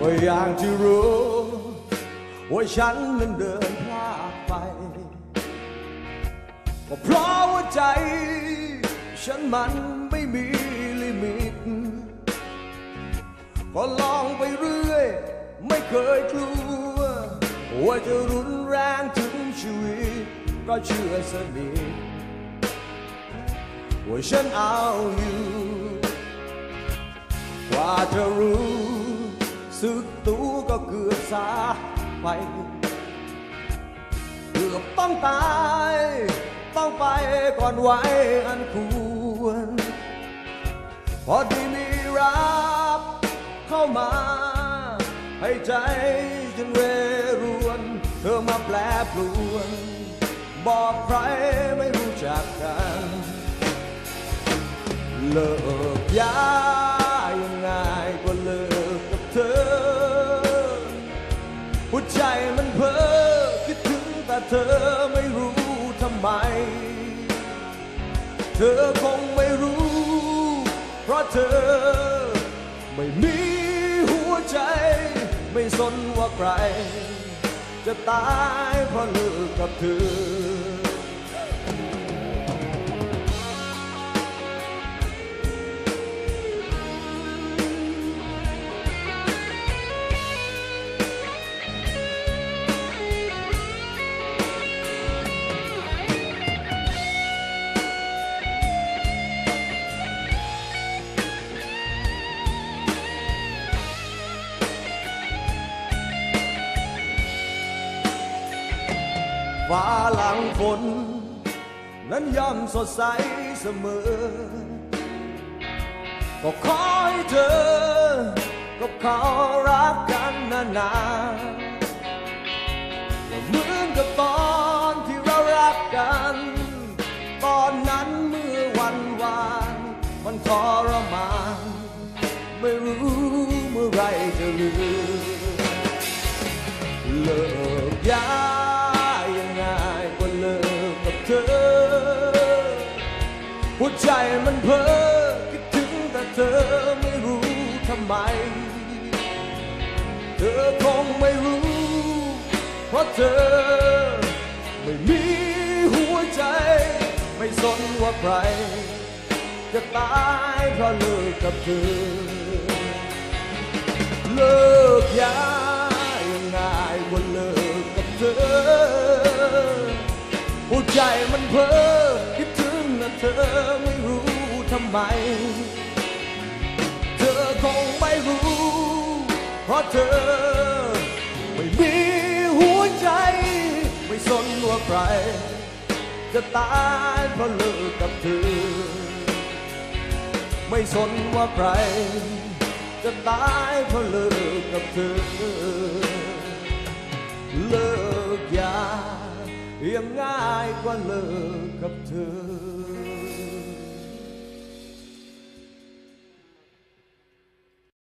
ก็อยากจะรู้ว่าฉันนั้นเดินพลาดไปก็เพราะว่าใจ ฉันมันไม่มีลิมิต ก็ลองไปเรื่อย ไม่เคยกลัว ว่าจะรุนแรงถึงชีวิต ก็เชื่อสนิทว่าฉันเอาอยู่กว่าจะรู้ สึกตัวก็เกือบสาไป เกือบต้องตาย ต้องไปก่อนไว้อันควร พอดีมีรับเข้ามา ให้ใจฉันเรรวน เธอมาแปลปรวน บอกใครไม่รู้จักกัน เลิกยา หัวใจมันเพ้อคิดถึงแต่เธอไม่รู้ทำไม เธอคงไม่รู้ เพราะเธอ ไม่มีหัวใจ ไม่สนว่าใคร จะตายเพราะเลิกกับเธอ ฟ้าหลังฝน นั้นย่อมสดใสเสมอ ก็ขอให้เธอ กับเขารักกันนานๆ ใจมันเพ้อคิดถึงแต่เธอไม่รู้ทำไม เธอคงไม่รู้ เพราะเธอ ไม่มีหัวใจ ไม่สนว่าใคร จะตายเพราะเลิกกับเธอ เลิกยายังไงว่าเลิกกับเธอ หัวใจมันเพ้อำไม เธอคงไม่รู้ เพราะเธอ ไม่มีหัวใจ ไม่สนว่าใคร จะตายเพราะเลิกกับเธอ ไม่สนว่าใคร จะตายเพราะเลิกกับเธอ เลิกยายังง่ายกว่าเลิกกับเธอ